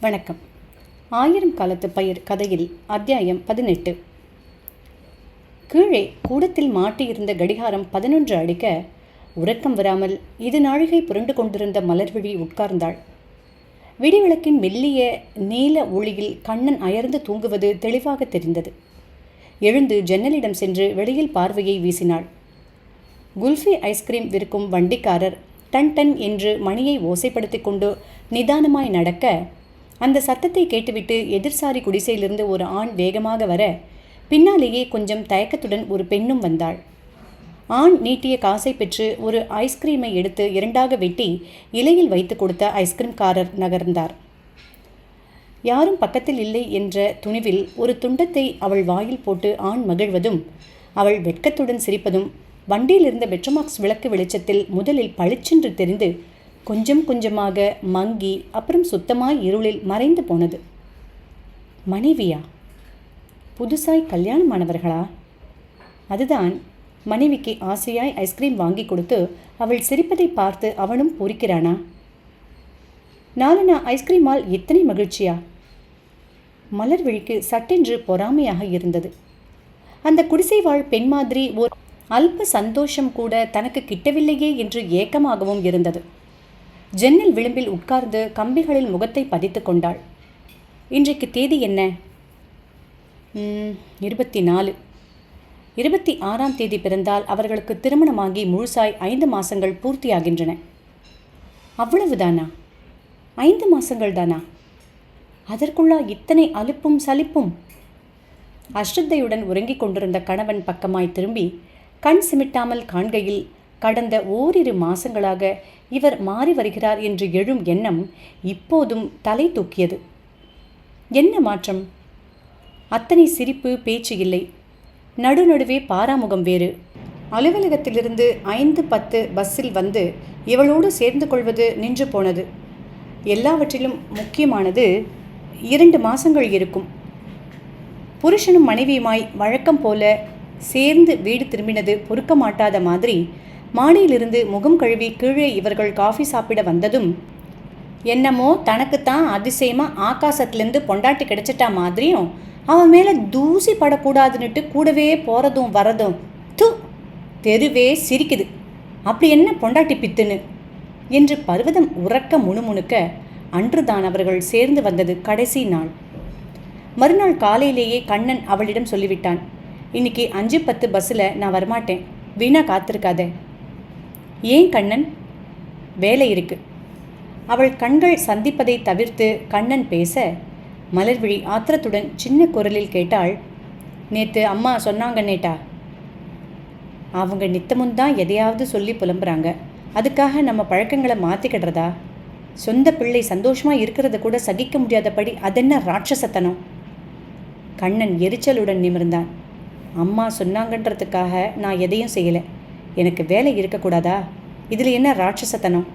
வணக்கம். ஆயிரம் காலத்து பயிர் கதையில் அத்தியாயம் பதினெட்டு. கீழே கூடத்தில் மாட்டியிருந்த கடிகாரம் பதினொன்று அடிக்க உறக்கம் வராமல் இது நாழிகை புரண்டு கொண்டிருந்த மலர்விழி உட்கார்ந்தாள். விடிவிளக்கின் மெல்லிய நீல ஒளியில் கண்ணன் அயர்ந்து தூங்குவது தெளிவாக தெரிந்தது. எழுந்து ஜன்னலிடம் சென்று வெளியில் பார்வையை வீசினாள். குல்ஃபி ஐஸ்கிரீம் விற்கும் வண்டிக்காரர் டன் டன் என்று மணியை ஓசைப்படுத்திக் கொண்டு நிதானமாய் நடக்க அந்த சத்தத்தை கேட்டுவிட்டு எதிர்சாரி குடிசையிலிருந்து ஒரு ஆண் வேகமாக வர பின்னாலேயே கொஞ்சம் தயக்கத்துடன் ஒரு பெண்ணும் வந்தாள். ஆண் நீட்டிய காசை பெற்று ஒரு ஐஸ்கிரீமை எடுத்து இரண்டாக வெட்டி இலையில் வைத்து கொடுத்த ஐஸ்கிரீம்காரர் நகர்ந்தார். யாரும் பக்கத்தில் இல்லை என்ற துணிவில் ஒரு துண்டத்தை அவள் வாயில் போட்டு ஆண் மகிழ்வதும் அவள் வெட்கத்துடன் சிரிப்பதும் வண்டியில் இருந்த பெட்ரோமாக்ஸ் விளக்கு வெளிச்சத்தில் முதலில் பளிச்சென்று தெரிந்து கொஞ்சம் கொஞ்சமாக மங்கி அப்புறம் சுத்தமாய் இருளில் மறைந்து போனது. மனைவியா? புதுசாய் கல்யாணமானவர்களா அதுதான். மனைவிக்கு ஆசையாய் ஐஸ்கிரீம் வாங்கி கொடுத்து அவள் சிரிப்பதை பார்த்து அவனும் பூரிக்கிறானா? நாலனா ஐஸ்கிரீமால் எத்தனை மகிழ்ச்சியா? மலர்விழிக்கு சட்டென்று பொறாமையாக இருந்தது. அந்த குடிசை வாழ் பெண் மாதிரி ஒரு அல்ப சந்தோஷம் கூட தனக்கு கிட்டவில்லையே என்று ஏக்கமாகவும் இருந்தது. ஜன்னல் விளிம்பில் உட்கார்ந்து கம்பிகளில் முகத்தை பதித்து கொண்டாள். இன்றைக்கு தேதி என்ன? இருபத்தி நாலு. இருபத்தி ஆறாம் தேதி பிறந்தால் அவர்களுக்கு திருமணமாகி முழுசாய் ஐந்து மாசங்கள் பூர்த்தியாகின்றன. அவ்வளவுதானா? ஐந்து மாதங்கள் தானா? அதற்குள்ளா இத்தனை அலுப்பும் சலிப்பும்? அஸ்ரத்தையுடன் உறங்கிக் கொண்டிருந்த கணவன் பக்கமாய் திரும்பி கண் சிமிட்டாமல் காண்கையில் கடந்த ஓரிரு மாசங்களாக இவர் மாறி வருகிறார் என்று எழும் எண்ணம் இப்போதும் தலை தூக்கியது. என்ன மாற்றம்? அத்தனை சிரிப்பு பேச்சு இல்லை. நடுநடுவே பாராமுகம் வேறு. அலுவலகத்திலிருந்து ஐந்து பத்து பஸ்ஸில் வந்து இவளோடு சேர்ந்து கொள்வது நின்று போனது. எல்லாவற்றிலும் முக்கியமானது இரண்டு மாசங்கள் இருக்கும். புருஷனும் மனைவியுமாய் வழக்கம் போல சேர்ந்து வீடு திரும்பினது பொறுக்க மாட்டாத மாதிரி மாடியிலிருந்து முகம் கழுவி கீழே இவர்கள் காஃபி சாப்பிட வந்ததும் என்னமோ தனக்குத்தான் அதிசயமாக ஆகாசத்துலேருந்து பொண்டாட்டி கிடைச்சிட்டா மாதிரியும் அவன் மேலே தூசி படக்கூடாதுன்னுட்டு கூடவே போகிறதும் வரதும் து தெருவே சிரிக்குது. அப்படி என்ன பொண்டாட்டி பித்துன்னு? என்று பர்வதம் உறக்க முணுமுணுக்க அன்றுதான் அவர்கள் சேர்ந்து வந்தது கடைசி நாள். மறுநாள் காலையிலேயே கண்ணன் அவளிடம் சொல்லிவிட்டான் இன்னைக்கு அஞ்சு பத்து பஸ்ஸில் நான் வரமாட்டேன். வீணா காத்திருக்காதே. ஏன் கண்ணன்? வேலை இருக்கு. அவள் கண்கள் சந்திப்பதை தவிர்த்து கண்ணன் பேச மலர்விழி ஆத்திரத்துடன் சின்ன குரலில் கேட்டாள் நேத்து அம்மா சொன்னாங்க நேட்டா. அவங்க நித்தமும் தான் எதையாவது சொல்லி புலம்புறாங்க. அதுக்காக நம்ம பழக்கங்களை மாற்றிக்கிடுறதா சொந்த பிள்ளை சந்தோஷமா இருக்கிறத கூட சகிக்க முடியாதபடி அதென்ன ராட்சசத்தனம்? கண்ணன் எரிச்சலுடன் நிமிர்ந்தான். அம்மா சொன்னாங்கன்றதுக்காக நான் எதையும் செய்யலை. எனக்கு வேலை இருக்கக்கூடாதா? இதில் என்ன ராட்சசத்தனம்?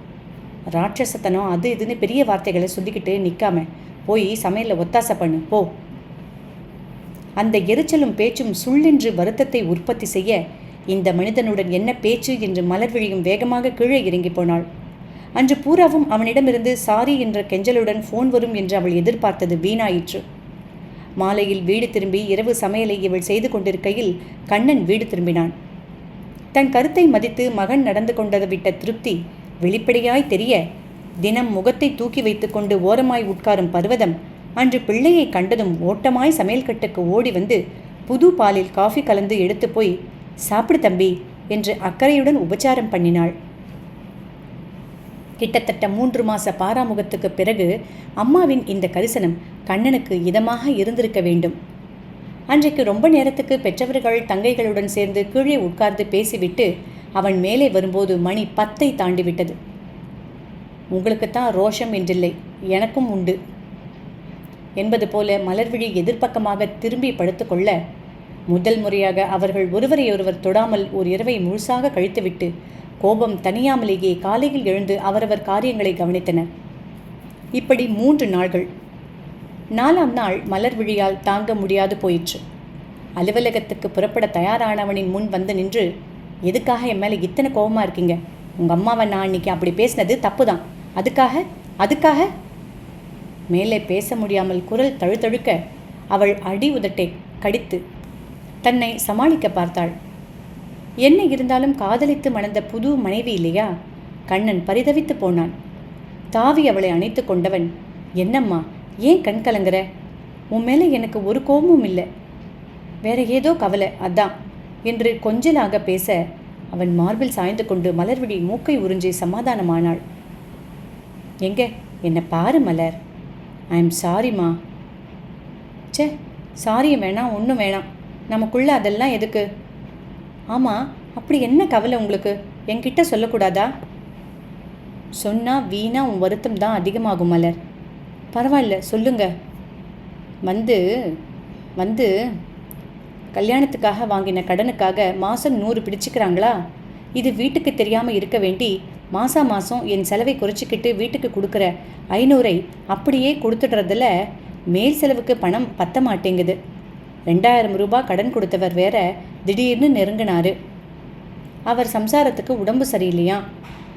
ராட்சசத்தனம் அது இதுன்னு பெரிய வார்த்தைகளை சொல்லிக்கிட்டு நிற்காம போய் சமையலில் ஒத்தாசை பண்ணு போ. அந்த எரிச்சலும் பேச்சும் சுள்ளென்று வருத்தத்தை உற்பத்தி செய்ய இந்த மனிதனுடன் என்ன பேச்சு என்று மலர் விழியும் வேகமாக கீழே இறங்கி போனாள். அன்று பூராவும் அவனிடமிருந்து சாரி என்ற கெஞ்சலுடன் ஃபோன் வரும் என்று அவள் எதிர்பார்த்தது வீணாயிற்று. மாலையில் வீடு திரும்பி இரவு சமையலை இவள் செய்து கொண்டிருக்கையில் கண்ணன் வீடு திரும்பினான். தன் கருத்தை மதித்து மகன் நடந்து கொண்டதை விட்ட திருப்தி வெளிப்படையாய் தெரிய தினம் முகத்தை தூக்கி வைத்துக்கொண்டு ஓரமாய் உட்காரும் பர்வதம் அன்று பிள்ளையை கண்டதும் ஓட்டமாய் சமையல் கட்டுக்கு ஓடி வந்து புது பாலில் காஃபி கலந்து எடுத்து போய் சாப்பிடு தம்பி என்று அக்கறையுடன் உபச்சாரம் பண்ணினாள். கிட்டத்தட்ட மூன்று மாச பாராமுகத்துக்கு பிறகு அம்மாவின் இந்த கரிசனம் கண்ணனுக்கு இதமாக இருந்திருக்க வேண்டும். அன்றைக்கு ரொம்ப நேரத்துக்கு பெற்றவர்கள் தங்கைகளுடன் சேர்ந்து கீழே உட்கார்ந்து பேசிவிட்டு அவன் மேலே வரும்போது மணி பத்தை தாண்டிவிட்டது. உங்களுக்குத்தான் ரோஷம் என்றில்லை எனக்கும் உண்டு என்பது போல மலர்விழி எதிர்ப்பக்கமாக திரும்பி படுத்துக்கொள்ள முதல் முறையாக அவர்கள் ஒருவரையொருவர் தொடாமல் ஒரு இரவை முழுசாக கழித்துவிட்டு கோபம் தனியாமலேயே காலையில் எழுந்து அவரவர் காரியங்களை கவனித்தனர். இப்படி மூன்று நாள்கள் நாலாம் நாள் மலர் விழியால் தாங்க முடியாது போயிற்று. அலுவலகத்துக்கு புறப்பட தயாரானவனின் முன் வந்து நின்று எதுக்காக என் மேலே இத்தனை கோபமாக இருக்கீங்க? உங்கள் அம்மாவை நான் இன்னைக்கு அப்படி பேசினது தப்பு தான் அதுக்காக அதுக்காக? மேலே பேச முடியாமல் குரல் தழுத்தழுக்க அவள் அடி உதட்டை கடித்து தன்னை சமாளிக்க பார்த்தாள். என்ன இருந்தாலும் காதலித்து மணந்த புது மனைவி இல்லையா? கண்ணன் பரிதவித்து போனான். தாவி அவளை அணைத்து கொண்டவன் என்னம்மா ஏன் கண் கலங்குற? உன் மேலே எனக்கு ஒரு கோபமும் இல்லை. வேற ஏதோ கவலை அதான் என்று கொஞ்சலாக பேச அவன் மார்பில் சாய்ந்து கொண்டு மலர்விழி மூக்கை உறிஞ்சி சமாதானமானாள். எங்க? என்னை பாரு மலர். ஐ எம் சாரிம்மா ச்சே சாரியும் வேணாம் ஒன்றும் வேணாம். நமக்குள்ள அதெல்லாம் எதுக்கு? ஆமாம் அப்படி என்ன கவலை உங்களுக்கு? என்கிட்ட சொல்லக்கூடாதா? சொன்னால் வீணா உன் வருத்தம் தான் அதிகமாகும் மலர். பரவாயில்ல சொல்லுங்க. வந்து வந்து கல்யாணத்துக்காக வாங்கின கடனுக்காக மாதம் நூறு பிடிச்சிக்கிறாங்களா? இது வீட்டுக்கு தெரியாமல் இருக்க வேண்டி மாதம் மாதம் என் செலவை குறைச்சிக்கிட்டு வீட்டுக்கு கொடுக்குற ஐநூறை அப்படியே கொடுத்துடுறதுல மேல் செலவுக்கு பணம் பத்த மாட்டேங்குது. ரெண்டாயிரம் ரூபாய் கடன் கொடுத்தவர் வேற திடீர்னு நெருங்கினாரு. அவர் சம்சாரத்துக்கு உடம்பு சரியில்லையா?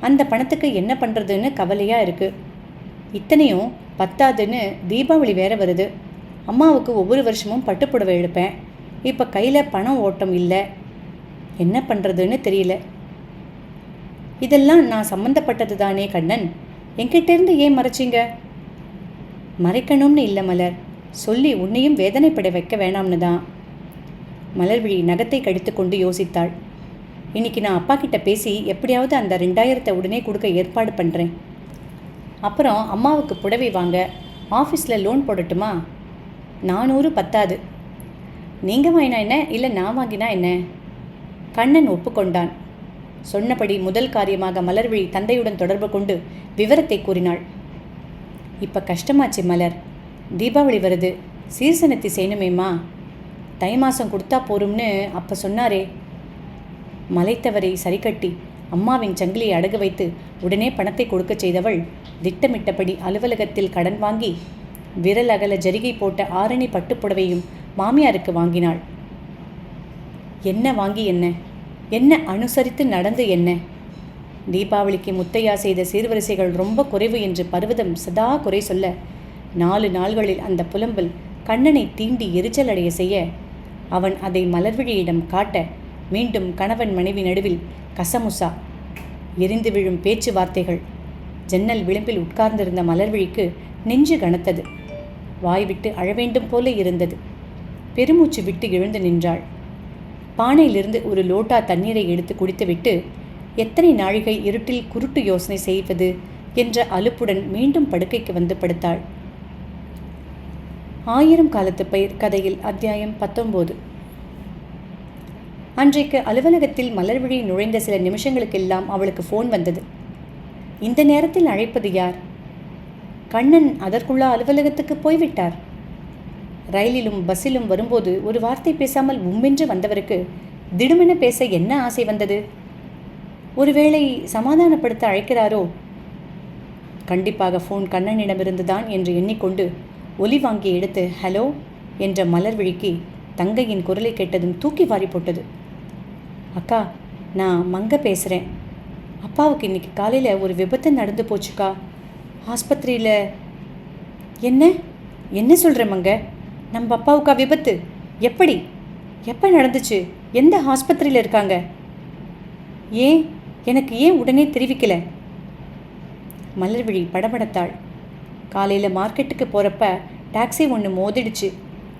அந்த பணத்துக்கு என்ன பண்ணுறதுன்னு கவலையாக இருக்குது இத்தனையும் பத்தாதுன்னு தீபாவளி வேற வருது. அம்மாவுக்கு ஒவ்வொரு வருஷமும் பட்டுப்புடவை எடுப்பேன். இப்போ கையில் பணம் ஓட்டம் இல்லை. என்ன பண்ணுறதுன்னு தெரியல. இதெல்லாம் நான் சம்மந்தப்பட்டது தானே கண்ணன். என்கிட்டேருந்து ஏன் மறைச்சிங்க? மறைக்கணும்னு இல்லை மலர். சொல்லி உன்னையும் வேதனைப்பட வைக்க வேணாம்னு தான். மலர்விழி நகத்தை கடித்து கொண்டு யோசித்தாள். இன்னைக்கு நான் அப்பா கிட்ட பேசி எப்படியாவது அந்த ரெண்டாயிரத்தை உடனே கொடுக்க ஏற்பாடு பண்ணுறேன் அப்புறம் அம்மாவுக்கு புடவை வாங்க. ஆஃபீஸில் லோன் போடட்டுமா? நானூறு பத்தாது. நீங்கள் வாங்கினா என்ன? இல்லை நான் வாங்கினா என்ன? கண்ணன் ஒப்புக்கொண்டான். சொன்னபடி முதல் காரியமாக மலர்விழி தந்தையுடன் தொடர்பு கொண்டு விவரத்தை கூறினாள். இப்போ கஷ்டமாச்சு மலர். தீபாவளி வருது. சீர்சனத்தி செய்யணுமேம்மா தை மாதம் கொடுத்தா போரும்னு அப்போ சொன்னாரே. மலைத்தவரை சரிக்கட்டி அம்மாவின் சங்கிலியை அடகு வைத்து உடனே பணத்தை கொடுக்கச் செய்தவள் திட்டமிட்டபடி அலுவலகத்தில் கடன் வாங்கி விரல் அகல ஜரிகை போட்ட ஆரணி பட்டுப்புடவையும் மாமியாருக்கு வாங்கினாள். என்ன வாங்கி என்ன? என்ன அனுசரித்து நடந்து என்ன? தீபாவளிக்கு முத்தையா செய்த சீர்வரிசைகள் ரொம்ப குறைவு என்று பர்வதம் சதா குறை சொல்ல நாலு நாள்களில் அந்த புலம்பல் கண்ணனை தீண்டி எரிச்சல் அடைய செய்ய அவன் அதை மலர்விழியிடம் காட்ட மீண்டும் கணவன் மனைவி நடுவில் கசமுசா எரிந்து விழும் பேச்சுவார்த்தைகள். ஜன்னல் விளிம்பில் உட்கார்ந்திருந்த மலர்விழிக்கு நெஞ்சு கனத்தது. வாய்விட்டு அழவேண்டும் போல இருந்தது. பெருமூச்சு விட்டு எழுந்து நின்றாள். பானையிலிருந்து ஒரு லோட்டா தண்ணீரை எடுத்து குடித்துவிட்டு எத்தனை நாழிகை இருட்டில் குருட்டு யோசனை செய்வது? என்ற அலுப்புடன் மீண்டும் படுக்கைக்கு வந்து படுத்தாள். ஆயிரம் காலத்து பயிர் கதையில் அத்தியாயம் பத்தொம்போது. அன்றைக்கு அலுவலகத்தில் மலர்விழி நுழைந்த சில நிமிஷங்களுக்கெல்லாம் அவளுக்கு ஃபோன் வந்தது. இந்த நேரத்தில் அழைப்பது யார்? கண்ணன் அதற்குள்ள அலுவலகத்துக்கு போய்விட்டார். ரயிலிலும் பஸ்ஸிலும் வரும்போது ஒரு வார்த்தை பேசாமல் உம்மென்று வந்தவருக்கு திடுமென பேச என்ன ஆசை வந்தது? ஒருவேளை சமாதானப்படுத்த அழைக்கிறாரோ? கண்டிப்பாக ஃபோன் கண்ணனிடமிருந்து தான் என்று எண்ணிக்கொண்டு ஒலி வாங்கி எடுத்து ஹலோ என்ற மலர் விழிக்கு தங்கையின் குரலை கேட்டதும் தூக்கி வாரி போட்டது. அக்கா நான் மங்க பேசுகிறேன் அப்பாவுக்கு இன்னைக்கு காலையில் ஒரு விபத்து நடந்து போச்சுக்கா. ஆஸ்பத்திரியில். என்ன? என்ன சொல்கிற மங்க? நம்ம அப்பாவுக்கா விபத்து? எப்படி? எப்போ நடந்துச்சு? எந்த ஆஸ்பத்திரியில் இருக்காங்க? ஏன்? எனக்கு ஏன் உடனே தெரிவிக்கல? மலர்விழி படபடத்தாள். காலையில் மார்க்கெட்டுக்கு போகிறப்ப டாக்ஸி ஒன்று மோதிடுச்சு.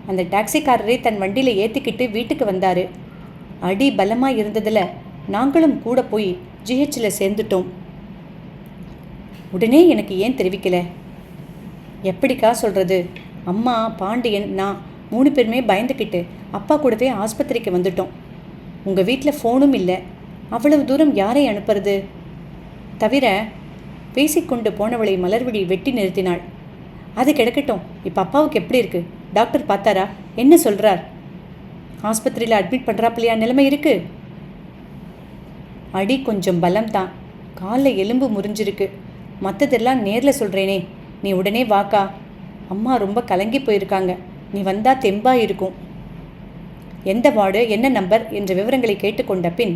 அந்த டாக்ஸிக்காரரே தன் வண்டியில் ஏற்றிக்கிட்டு வீட்டுக்கு வந்தார். அடி பலமாக இருந்ததில் நாங்களும் கூட போய் ஜிஹெச்சில் சேர்ந்துட்டோம். உடனே எனக்கு ஏன் தெரிவிக்கல? எப்படிக்கா சொல்கிறது அம்மா பாண்டியன் நான் மூணு பேருமே பயந்துக்கிட்டு அப்பா கூடவே ஆஸ்பத்திரிக்கு வந்துட்டோம். உங்கள் வீட்டில் ஃபோனும் இல்லை. அவ்வளவு தூரம் யாரை அனுப்புறது? தவிர பேசிக்கொண்டு போனவளை மலர்விழி வெட்டி நிறுத்தினாள். அது கிடக்கட்டும். இப்போ அப்பாவுக்கு எப்படி இருக்கு? டாக்டர் பார்த்தாரா? என்ன சொல்கிறார் ஆஸ்பத்திரியில் அட்மிட் பண்ணுறாப்பிலையா நிலைமை இருக்கு? அடி கொஞ்சம் பலம் தான் காலில் எலும்பு முறிஞ்சிருக்கு. மற்றதெல்லாம் நேரில் சொல்கிறேனே நீ உடனே வாக்கா. அம்மா ரொம்ப கலங்கி போயிருக்காங்க. நீ வந்தா தெம்பா இருக்கும். எந்த வார்டு என்ன நம்பர் என்ற விவரங்களை கேட்டுக்கொண்ட பின்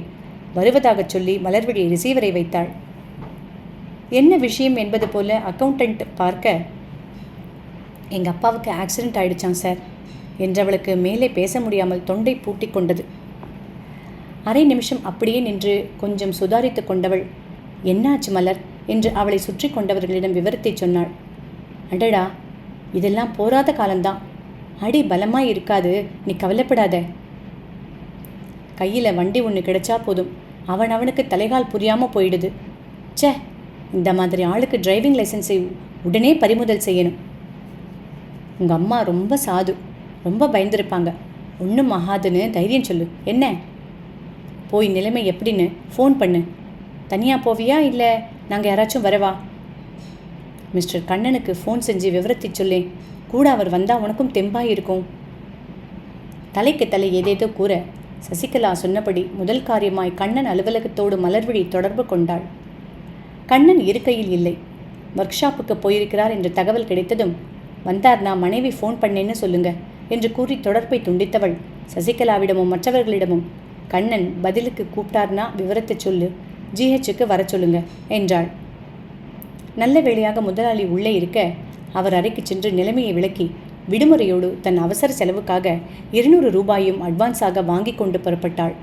வருவதாகச் சொல்லி மலர்விழி ரிசீவரை வைத்தாள். என்ன விஷயம் என்பது போல அக்கவுண்டன்ட் பார்க்க எங்கள் அப்பாவுக்கு ஆக்சிடெண்ட் ஆயிடுச்சான் சார் என்றவளுக்கு மேலே பேச முடியாமல் தொண்டை பூட்டி கொண்டது. அரை நிமிஷம் அப்படியே நின்று கொஞ்சம் சுதாரித்து கொண்டவள் என்னாச்சு மலர்? என்று அவளை சுற்றி கொண்டவர்களிடம் விவரத்தை சொன்னாள். அடடா இதெல்லாம் போராத காலம்தான். அடி பலமாக இருக்காது நீ கவலைப்படாத. கையில் வண்டி ஒன்று கிடைச்சா போதும். அவன் அவனுக்கு தலைகால் புரியாமல் போயிடுது. ச்சே இந்த மாதிரி ஆளுக்கு டிரைவிங் லைசன்ஸை உடனே பறிமுதல் செய்யணும். உங்கள் அம்மா ரொம்ப சாது ரொம்ப பயந்துருப்பாங்க. ஒன்றும் ஆகாதுன்னு தைரியம் சொல்லு. என்ன? போய் நிலைமை எப்படின்னு ஃபோன் பண்ணு. தனியாக போவியா இல்லை நாங்கள் யாராச்சும் வரவா? மிஸ்டர் கண்ணனுக்கு ஃபோன் செஞ்சு விவரத்தை சொல்லேன் கூட அவர் வந்தால் உனக்கும் தெம்பாக இருக்கும். தலைக்கு தலை ஏதேதோ கூற சசிகலா சொன்னபடி முதல் காரியமாய் கண்ணன் அலுவலகத்தோடு மலர்விழி தொடர்பு கொண்டாள். கண்ணன் இருக்கையில் இல்லை. ஒர்க் ஷாப்புக்கு போயிருக்கிறார் என்ற தகவல் கிடைத்ததும் வந்தார் நான் மனைவி ஃபோன் பண்ணேன்னு சொல்லுங்க என்று கூறி தொடர்பை துண்டித்தவள் சசிகலாவிடமும் மற்றவர்களிடமும் கண்ணன் பதிலுக்கு கூப்பிட்டார்னா விவரத்தை சொல்லு. ஜிஹெச்சுக்கு வர சொல்லுங்க என்றாள். நல்ல வேளையாக முதலாளி உள்ளே இருக்க அவர் அறைக்கு சென்று நிலைமையை விளக்கி விடுமுறையோடு தன் அவசர செலவுக்காக இருநூறு ரூபாயும் அட்வான்ஸாக வாங்கி கொண்டு புறப்பட்டாள்.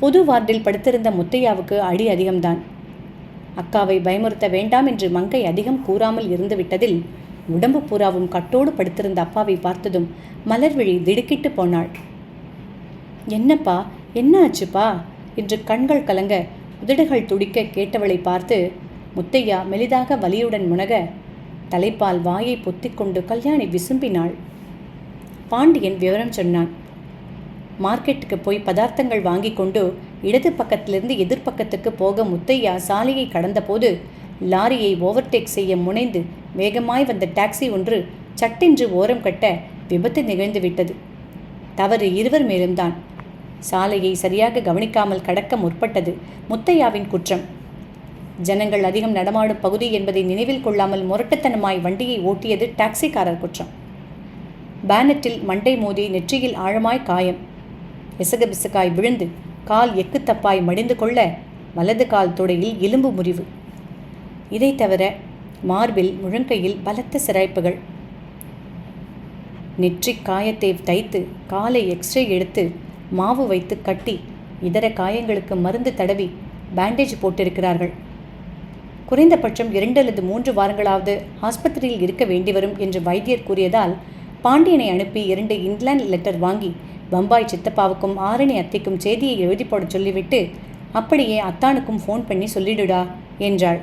பொது வார்டில் படுத்திருந்த முத்தையாவுக்கு அடி அதிகம்தான். அக்காவை பயமுறுத்த வேண்டாம் என்று மங்கை அதிகம் கூறாமல் இருந்து விட்டதில் உடம்பு பூராவும் கட்டோடு படுத்திருந்த அப்பாவை பார்த்ததும் மலர்விழி திடுக்கிட்டு போனாள். என்னப்பா? என்ன ஆச்சுப்பா என்று கண்கள் கலங்க உதடுகள் துடிக்க கேட்டவளை பார்த்து முத்தையா மெலிதாக வலியுடன் முனக தலைப்பால் வாயை பொத்திக்கொண்டு கல்யாணி விசும்பினாள். பாண்டியன் விவரம் சொன்னான். மார்க்கெட்டுக்கு போய் பதார்த்தங்கள் வாங்கி கொண்டு இடது பக்கத்திலிருந்து எதிர்ப்பக்கத்துக்கு போக முத்தையா சாலையை கடந்தபோது லாரியை ஓவர்டேக் செய்ய முனைந்து வேகமாய் வந்த டாக்ஸி ஒன்று சட்டென்று ஓரம் கட்ட விபத்து நிகழ்ந்து விட்டது தவறு இருவர் மேலும்தான். சாலையை சரியாக கவனிக்காமல் கடக்க முற்பட்டது முத்தையாவின் குற்றம். ஜனங்கள் அதிகம் நடமாடும் பகுதி என்பதை நினைவில் கொள்ளாமல் முரட்டுத்தனமாய் வண்டியை ஓட்டியது டாக்ஸிக்காரர் குற்றம். பேனட்டில் மண்டை மோதி நெற்றியில் ஆழமாய் காயம். எசக பிசகாய் விழுந்து கால் எக்கு தப்பாய் மடிந்து கொள்ள வலது கால் தொடையில் எலும்பு முறிவு. இதை தவிர மார்பில் முழங்கையில் பலத்த சிராய்ப்புகள். நெற்றி காயத்தை தைத்து காலை எக்ஸ்ரே எடுத்து மாவு வைத்து கட்டி இதர காயங்களுக்கு மருந்து தடவி பேண்டேஜ் போட்டிருக்கிறார்கள். குறைந்தபட்சம் இரண்டு அல்லது மூன்று வாரங்களாவது ஆஸ்பத்திரியில் இருக்க வேண்டி வரும் என்று வைத்தியர் கூறியதால் பாண்டியனை அனுப்பி இரண்டு இங்கிலாந்து லெட்டர் வாங்கி பம்பாய் சித்தப்பாவுக்கும் ஆரணி அத்தைக்கும் செய்தியை எழுதி போட சொல்லிவிட்டு அப்படியே அத்தானுக்கும் ஃபோன் பண்ணி சொல்லிடுடா என்றாள்.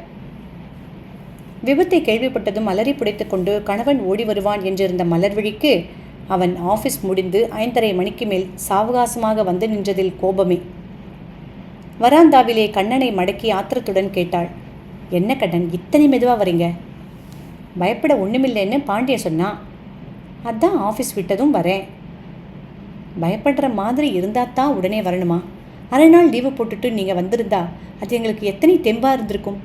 விபத்தை கேள்விப்பட்டதும் அலறி புடைத்துக் கொண்டு கணவன் ஓடி வருவான் என்றிருந்த மலர்விழிக்கு அவன் ஆஃபீஸ் முடிந்து ஐந்தரை மணிக்கு மேல் சாவகாசமாக வந்து நின்றதில் கோபமே. வராந்தாவிலே கண்ணனை மடக்கி ஆத்திரத்துடன் கேட்டாள் என்ன கண்ணன் இத்தனை மெதுவாக வரீங்க? பயப்பட ஒன்றுமில்லைன்னு பாண்டிய சொன்னான் அதான் ஆஃபீஸ் விட்டதும் வரேன். பயப்படுற மாதிரி இருந்தால் தான் உடனே வரணுமா? அரை நாள் லீவு போட்டுட்டு நீங்கள் வந்திருந்தா அது எங்களுக்கு எத்தனை தெம்பாக இருந்திருக்கும்?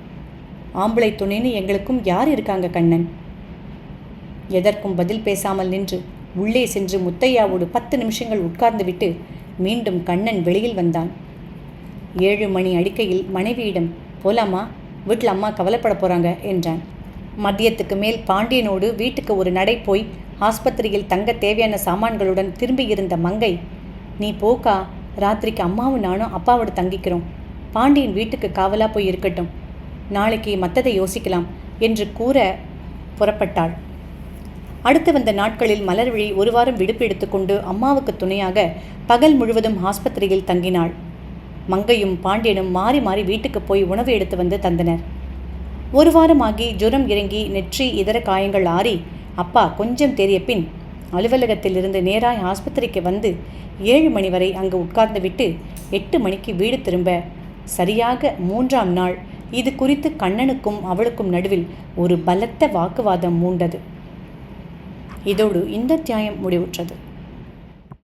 ஆம்பளை துணைன்னு எங்களுக்கும் யார் இருக்காங்க கண்ணன்? எதற்கும் பதில் பேசாமல் நின்று உள்ளே சென்று முத்தையாவோடு பத்து நிமிஷங்கள் உட்கார்ந்துவிட்டு மீண்டும் கண்ணன் வெளியில் வந்தான். ஏழு மணி அடிக்கையில் மனைவியிடம் போலாமா வீட்டில் அம்மா கவலைப்பட போகிறாங்க என்றான். மதியத்துக்கு மேல் பாண்டியனோடு வீட்டுக்கு ஒரு நடை போய் ஆஸ்பத்திரியில் தங்க தேவையான சாமான்களுடன் திரும்பியிருந்த மங்கை நீ போக்கா ராத்திரிக்கு அம்மாவும் நானும் அப்பாவோட தங்கிக்கிறோம். பாண்டியன் வீட்டுக்கு காவலாக போய் இருக்கட்டும். நாளைக்கு மற்றதை யோசிக்கலாம் என்று கூற புறப்பட்டாள். அடுத்து வந்த நாட்களில் மலர்விழி ஒரு வாரம் விடுப்பு எடுத்துக்கொண்டு அம்மாவுக்கு துணையாக பகல் முழுவதும் ஆஸ்பத்திரியில் தங்கினாள். மங்கையும் பாண்டியனும் மாறி மாறி வீட்டுக்கு போய் உணவு எடுத்து வந்து தந்தனர். ஒரு வாரமாகி ஜுரம் இறங்கி நெற்றி இதர காயங்கள் ஆறி அப்பா கொஞ்சம் தெரிய பின் அலுவலகத்திலிருந்து நேராய் ஆஸ்பத்திரிக்கு வந்து ஏழு மணி வரை அங்கு உட்கார்ந்துவிட்டு எட்டு மணிக்கு வீடு திரும்ப சரியாக மூன்றாம் நாள். இது குறித்து கண்ணனுக்கும் அவளுக்கும் நடுவில் ஒரு பலத்த வாக்குவாதம் மூண்டது. இதோடு இந்த தியாயம் முடிவுற்றது.